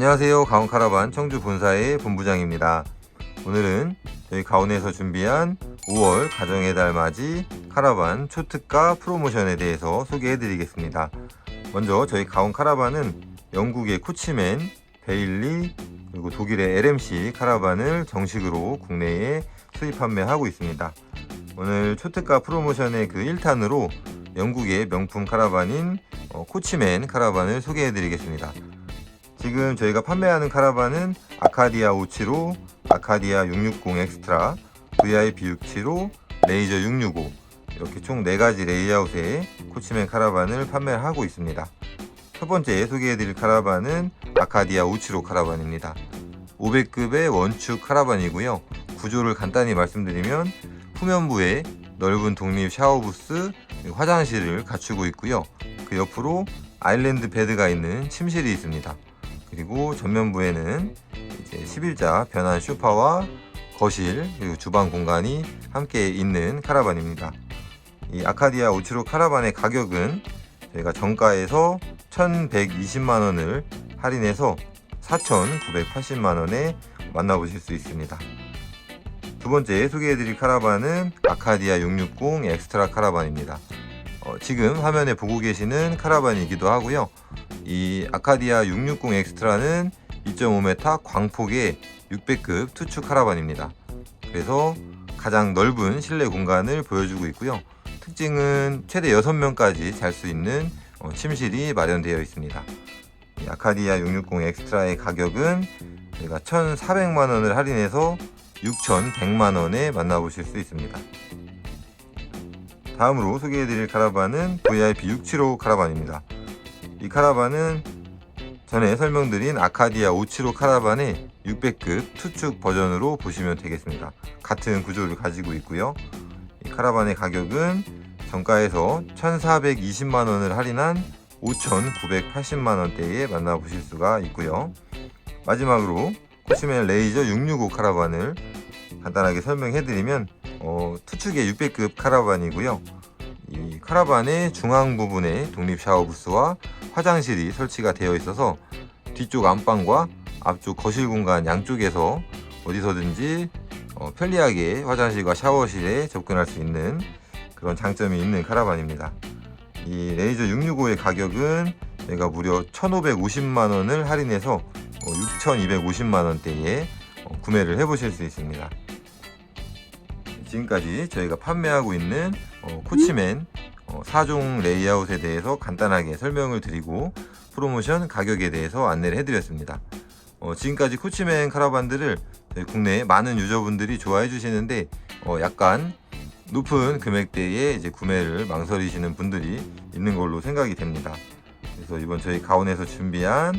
안녕하세요. 가온 카라반 청주 본사의 본부장입니다. 오늘은 저희 가온에서 준비한 5월 가정의 달 맞이 카라반 초특가 프로모션에 대해서 소개해 드리겠습니다. 먼저 저희 가온 카라반은 영국의 코치맨, 베일리, 그리고 독일의 LMC 카라반을 정식으로 국내에 수입 판매하고 있습니다. 오늘 초특가 프로모션의 그 1탄으로 영국의 명품 카라반인 어, 코치맨 카라반을 소개해 드리겠습니다. 지금 저희가 판매하는 카라반은 아카디아 575, 아카디아 660 엑스트라, VIP 675, 레이저 665 이렇게 총 4가지 레이아웃의 코치맨 카라반을 판매를 하고 있습니다. 첫 번째 소개해드릴 카라반은 아카디아 575 카라반입니다. 500급의 원축 카라반이고요. 구조를 간단히 말씀드리면 후면부에 넓은 독립 샤워 부스, 화장실을 갖추고 있고요. 그 옆으로 아일랜드 베드가 있는 침실이 있습니다. 그리고 전면부에는 이제 11자 변환 쇼파와 거실 그리고 주방 공간이 함께 있는 카라반입니다. 이 아카디아 575 카라반의 가격은 저희가 정가에서 1,120만 원을 할인해서 4,980만 원에 만나보실 수 있습니다. 두 번째 소개해드릴 카라반은 아카디아 660 엑스트라 카라반입니다. 어, 지금 화면에 보고 계시는 카라반이기도 하고요. 이 아카디아 660 엑스트라는 2.5m 광폭의 600급 투축 카라반입니다. 그래서 가장 넓은 실내 공간을 보여주고 있고요. 특징은 최대 6명까지 잘 수 있는 어, 침실이 마련되어 있습니다. 이 아카디아 660 엑스트라의 가격은 저희가 1,400만 원을 할인해서 6,100만 원에 만나보실 수 있습니다. 다음으로 소개해드릴 카라반은 VIP 675 카라반입니다. 이 카라반은 전에 설명드린 아카디아 575 카라반의 600급 투축 버전으로 보시면 되겠습니다. 같은 구조를 가지고 있고요. 이 카라반의 가격은 정가에서 1,420만 원을 할인한 5,980만 원대에 만나보실 수가 있고요. 마지막으로 코시맨 레이저 665 카라반을 간단하게 설명해드리면 어, 투축의 600급 카라반이고요. 이 카라반의 중앙 부분에 독립 샤워 부스와 화장실이 설치가 되어 있어서 뒤쪽 안방과 앞쪽 거실 공간 양쪽에서 어디서든지 어, 편리하게 화장실과 샤워실에 접근할 수 있는 그런 장점이 있는 카라반입니다. 이 레이저 665의 가격은 저희가 무려 1,550만 원을 할인해서 어, 6,250만 원대에 어, 구매를 해보실 수 있습니다. 지금까지 저희가 판매하고 있는 어, 코치맨 어, 4종 레이아웃에 대해서 간단하게 설명을 드리고 프로모션 가격에 대해서 안내를 해드렸습니다. 어, 지금까지 코치맨 카라반들을 국내 많은 유저분들이 좋아해 주시는데 어, 약간 높은 금액대에 이제 구매를 망설이시는 분들이 있는 걸로 생각이 됩니다. 그래서 이번 저희 가온에서 준비한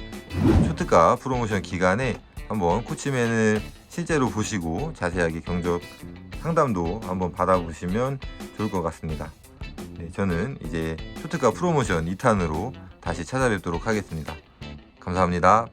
초특가 프로모션 기간에 한번 코치맨을 실제로 보시고 자세하게 경적 상담도 한번 받아보시면 좋을 것 같습니다. 네, 저는 이제 초특가 프로모션 2탄으로 다시 찾아뵙도록 하겠습니다. 감사합니다.